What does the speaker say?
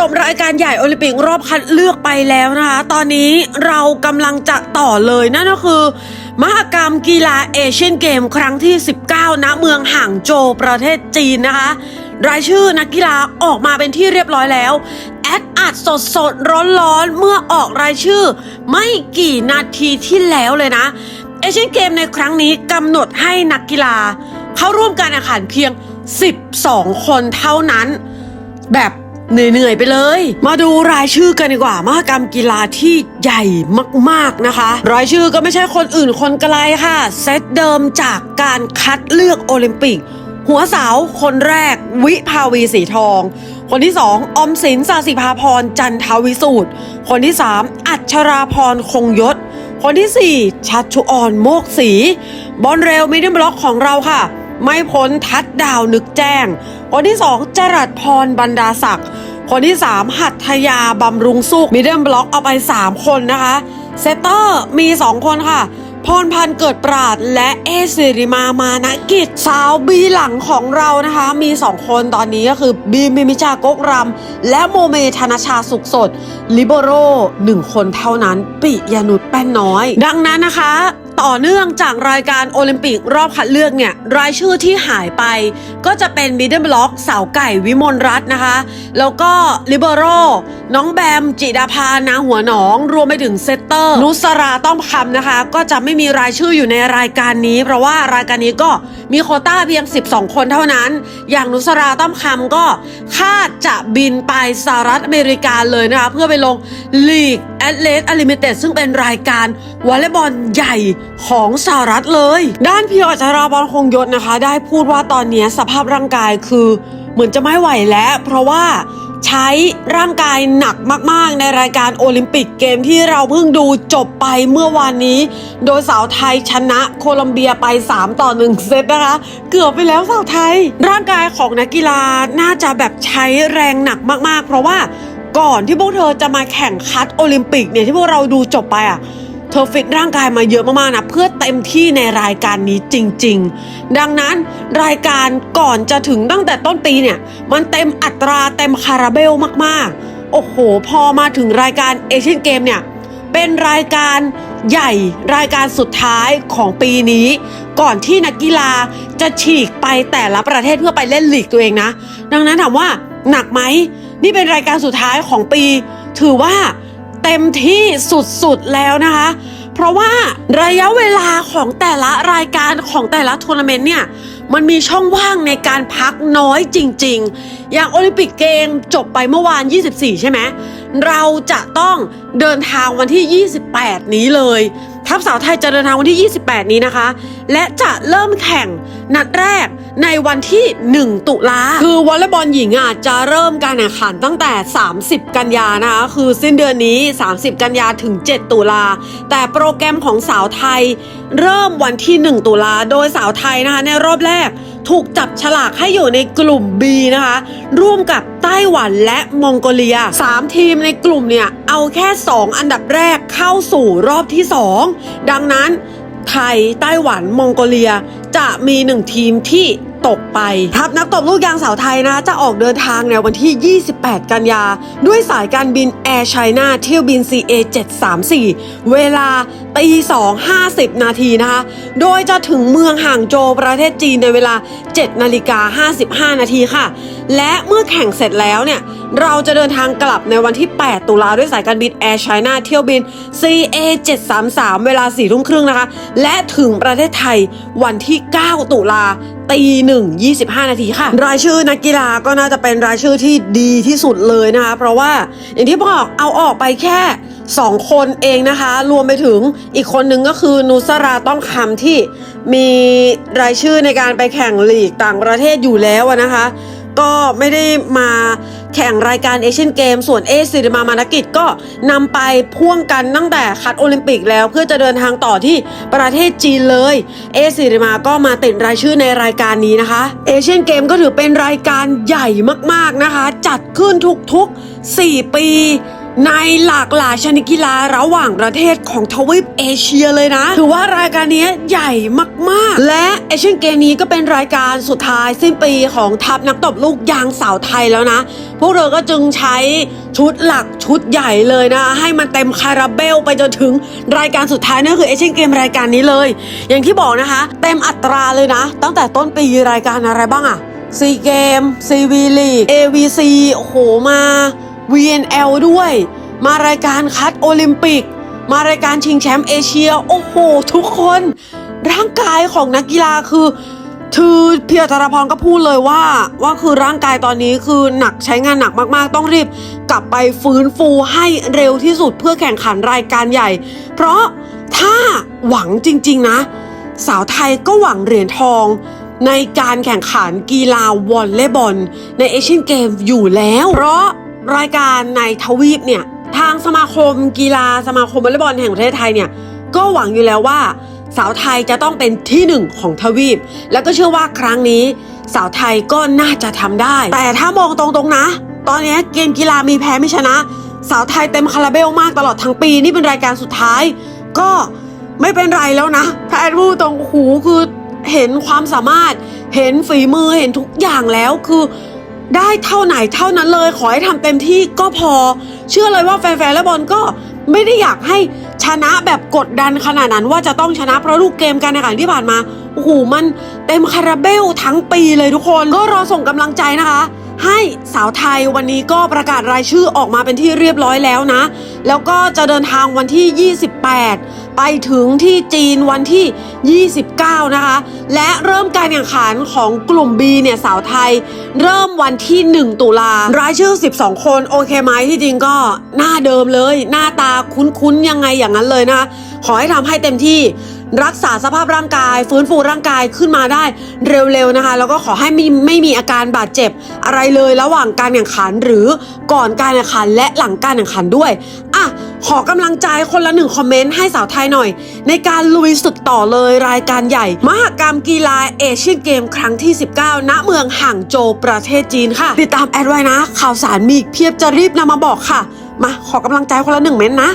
จบรายการใหญ่โอลิมปิกรอบคัดเลือกไปแล้วนะคะ ตอนนี้เรากำลังจะต่อเลยนั่นก็คือ มหกรรมกีฬาเอเชียนเกมครั้งที่ 19 ณ เมืองห่างโจวประเทศจีนนะคะ รายชื่อนักกีฬาออกมาเป็นที่เรียบร้อยแล้ว แอดอัดสดสดร้อนร้อนเมื่อออกรายชื่อ ไม่กี่นาทีที่แล้วเลยนะ เอเชียนเกมในครั้งนี้กำหนดให้นักกีฬา เข้าร่วมการแข่งขันเพียง 12 คนเท่านั้น แบบ เหนื่อยๆไปเลย มาดูรายชื่อกันดีกว่ามหกรรมกีฬาที่ใหญ่มากๆนะคะ รายชื่อก็ไม่ใช่คนอื่นคนไกลค่ะ เซตเดิมจากการคัดเลือกโอลิมปิก หัวสาวคนแรกวิภาวีสีทอง คนที่สองอมสินสาสิภาพรจันทวิสูตรคนที่สามอัชราพรคงยศ คนที่สี่ชัดชุออนโมกศรีบอลเร็วมิดเดิลบล็อกของเราค่ะ ไม่พ้นทัดดาวนึกแจ้ง คนที่สองจรัสพรบรรดาศักดิ์คนที่3หัตถยาบำรุงสุขมิดเดิลบล็อกเอาไป3คนนะคะเซตเตอร์มี2คนค่ะพรพันธ์เกิดปราดและเอสิริมามานะกิจสาวบีหลังของเรานะคะ มี 2 คนตอนนี้ก็คือบีมิมิชากกรำและโมเมธนชาสุขสด ลิโบโรหนึ่งคนเท่านั้น ปิยานุษแป้นน้อย ดังนั้นนะคะ ต่อเนื่องจากรายการโอลิมปิกรอบคัดเลือกเนี่ยรายชื่อที่หายไป ก็จะเป็นมิดเดิลบล็อกสาวไก่วิมลรัตน์นะคะ แล้วก็ลิเบโรน้องแบม จิดาภานาหัวหนอง รวมไปถึงเซตเตอร์ นุสราต้อมคำนะคะ ก็จะไม่มีรายชื่ออยู่ในรายการนี้ เพราะว่ารายการนี้ก็มีโคต้าเพียง 12 คนเท่านั้น อย่างนุสราต้อมคำก็คาดจะบินไปสหรัฐอเมริกาเลยนะคะ เพื่อไปลงลีกแอตเลสอลิมิเต็ดซึ่งเป็นรายการวอลเลย์บอลใหญ่ของสหรัฐเลย ด้านพี่อัจราบอลคงยศนะคะ ได้พูดว่าตอนนี้สภาพร่างกายคือเหมือนจะไม่ไหวแล้ว เพราะว่าใช้ร่างกายหนักมาก ๆ ในรายการโอลิมปิกเกมที่เราเพิ่งดูจบไปเมื่อวานนี้ โดยสาวไทยชนะโคลัมเบียไป 3 ต่อ 1 เซตนะคะ เกือบไปแล้วสาวไทย ร่างกายของนักกีฬาน่าจะแบบใช้แรงหนักมาก ๆ เพราะว่า ก่อนที่พวกเธอจะมาแข่งคัดโอลิมปิกเนี่ยที่พวกเราดูจบไปอะเธอฟิตร่างกายมาเยอะมากๆนะเพื่อเต็มที่ในรายการนี้จริง ๆ ดังนั้นรายการก่อนจะถึงตั้งแต่ต้นปีเนี่ย มันเต็มอัตราเต็มคาราเบลมากๆ โอ้โห พอมาถึงรายการเอเชียนเกมเนี่ย เป็นรายการใหญ่รายการสุดท้ายของปีนี้ ก่อนที่นักกีฬาจะฉีกไปแต่ละประเทศเพื่อไปเล่นลีกตัวเองนะ ดังนั้นถามว่าหนักไหม นี่เป็นรายการสุดท้ายของปี ถือว่าเต็มที่สุดๆแล้วนะคะ เพราะว่าระยะเวลาของแต่ละรายการของแต่ละทัวร์นาเมนต์เนี่ยมันมีช่องว่างในการพักน้อยจริง ๆ อย่างโอลิมปิกเกมจบไปเมื่อวาน 24 ใช่ไหม เราจะต้องเดินทางวันที่ 28 นี้เลย ทัพสาวไทยจะเดินทางวันที่ 28 นี้นะคะ และจะเริ่มแข่งนัดแรกในวันที่ 1 ตุลาคือวอลเลย์บอลหญิงอะจะเริ่มการแข่งขันตั้งแต่ 30 กันยานะคะ คือสิ้นเดือนนี้ 30 กันยาถึง 7 ตุลา แต่โปรแกรมของสาวไทย เริ่มวันที่ 1 ตุลา โดยสาวไทยนะคะ ในรอบแรกถูกจับฉลากให้อยู่ในกลุ่ม B นะคะ ร่วมกับไต้หวันและมองโกเลีย 3 ทีมในกลุ่มเนี่ย เอาแค่ 2 อันดับแรกเข้าสู่รอบที่ 2 ดังนั้นไทย ไต้หวัน มองโกเลีย จะมีหนึ่งทีมที่ ตกไป ทัพนักตบลูกยางสาวไทยนะจะออกเดินทางในวันที่ 28 กันยา ด้วยสายการบินแอร์ไชน่าเที่ยวบิน CA 734 เวลาตี2 50 นาทีนะคะ โดยจะถึงเมืองห่างโจวประเทศจีนในเวลา 7 นาฬิกา 55 นาทีค่ะ และเมื่อแข่งเสร็จแล้วเนี่ย เราจะเดินทางกลับในวันที่ 8 ตุลาด้วยสายการบินแอร์ไชน่าเที่ยวบิน CA 733 เวลา4ทุ่มครึ่งนะคะ และถึงประเทศไทยวันที่ 9 ตุลาตีหนึ่ง25 นาทีค่ะ รายชื่อนักกีฬาก็น่าจะเป็นรายชื่อที่ดีที่สุดเลยนะคะเพราะว่าอย่างที่บอกเอาออกไปแค่2คนเองนะคะ รวมไปถึงอีกคนนึงก็คือนุสราต้องคำที่มีรายชื่อในการไปแข่งลีกต่างประเทศอยู่แล้วนะคะ ก็ไม่ได้มา แข่งรายการเอเชียนเกม ส่วนเอซิริมามานกิจก็นำไปพ่วงกันตั้งแต่คัดโอลิมปิกแล้ว เพื่อจะเดินทางต่อที่ประเทศจีนเลย เอซิริมาก็มาติดรายชื่อในรายการนี้นะคะ เอเชียนเกมก็ถือเป็นรายการใหญ่มากๆนะคะ จัดขึ้นทุกๆ 4 ปี ในหลากหลายชนิดกีฬาระหว่างประเทศของทวีปเอเชียเลยนะ ถือว่ารายการนี้ใหญ่มากๆ และเอเชียนเกมนี้ก็เป็นรายการสุดท้ายสิ้นปีของทัพนักตบลูกยางสาวไทยแล้วนะ พวกเธอก็จึงใช้ชุดหลักชุดใหญ่เลยนะ ให้มันเต็มคาราเบลไปจนถึงรายการสุดท้ายนั่นคือเอเชียนเกมรายการนี้เลย อย่างที่บอกนะคะ เต็มอัตราเลยนะ ตั้งแต่ต้นปีรายการอะไรบ้างอะซีเกมซีวีลีก AVC โอ้โหมา VNL ด้วย มารายการคัดโอลิมปิก มารายการชิงแชมป์เอเชีย โอ้โห ทุกคน ร่างกายของนักกีฬาคือคือพี่อัตรพรก็พูดเลยว่า ว่าคือร่างกายตอนนี้คือหนักใช้งานหนักมากๆ ต้องรีบกลับไปฟื้นฟูให้เร็วที่สุดเพื่อแข่งขันรายการใหญ่ เพราะถ้าหวังจริง ๆ นะ สาวไทยก็หวังเหรียญทอง ในการแข่งขันกีฬาวอลเลย์บอลในเอเชียนเกมอยู่แล้ว เพราะ รายการในทวีปเนี่ยทางสมาคมกีฬาสมาคมวอลเลย์บอลแห่งประเทศไทยเนี่ยก็หวังอยู่แล้วว่า สาวไทยจะต้องเป็นที่หนึ่งของทวีป แล้วก็เชื่อว่าครั้งนี้ สาวไทยก็น่าจะทำได้ แต่ถ้ามองตรงๆนะ ตอนนี้เกมกีฬามีแพ้ไม่ชนะ สาวไทยเต็มคาราเบลมากตลอดทั้งปีนี่เป็นรายการสุดท้าย ก็ไม่เป็นไรแล้วนะถ้าแอดพูดตรงหูคือเห็นความสามารถเห็นฝีมือเห็นทุกอย่างแล้วคือ ได้เท่าไหนเท่านั้นเลย ขอให้ทำเต็มที่ก็พอ เชื่อเลยว่าแฟนๆและบอลก็ไม่ได้อยากให้ชนะแบบกดดันขนาดนั้นว่าจะต้องชนะเพราะลูกเกมการแข่งขันที่ผ่านมาโอ้โหมันเต็มคาราเบลทั้งปีเลยทุกคน ก็รอส่งกำลังใจนะคะ ให้สาวไทยวันนี้ก็ประกาศรายชื่อออกมาเป็นที่เรียบร้อยแล้วนะ แล้วก็จะเดินทางวันที่ 28 ไปถึงที่จีนวันที่ 29 นะคะ และเริ่มการแข่งขันของกลุ่ม B เนี่ยสาวไทย เริ่มวันที่ 1 ตุลารายชื่อ 12 คนโอเคไหมที่จริงก็หน้าเดิมเลย หน้าตาคุ้นๆยังไงอย่างนั้นเลยนะคะขอให้ทำให้เต็มที่รักษาสภาพร่างกาย ฟื้นฟูร่างกายขึ้นมาได้เร็วๆนะคะ แล้วก็ขอให้ไม่ไม่มีอาการบาดเจ็บอะไรเลยระหว่างการแข่งขันหรือก่อนการแข่งขันและหลังการแข่งขันด้วย ขอกำลังใจคนละหนึ่งคอมเมนต์ให้สาวไทยหน่อย ในการลุยศึกต่อเลยรายการใหญ่ มหกรรมกีฬาเอเชียนเกมครั้งที่ 19 ณ เมืองห่างโจวประเทศจีนค่ะ ติดตามแอดไว้นะ ข่าวสารมีกเพียบจะรีบนำมาบอกค่ะ มาขอกำลังใจคนละหนึ่งเม้นต์นะ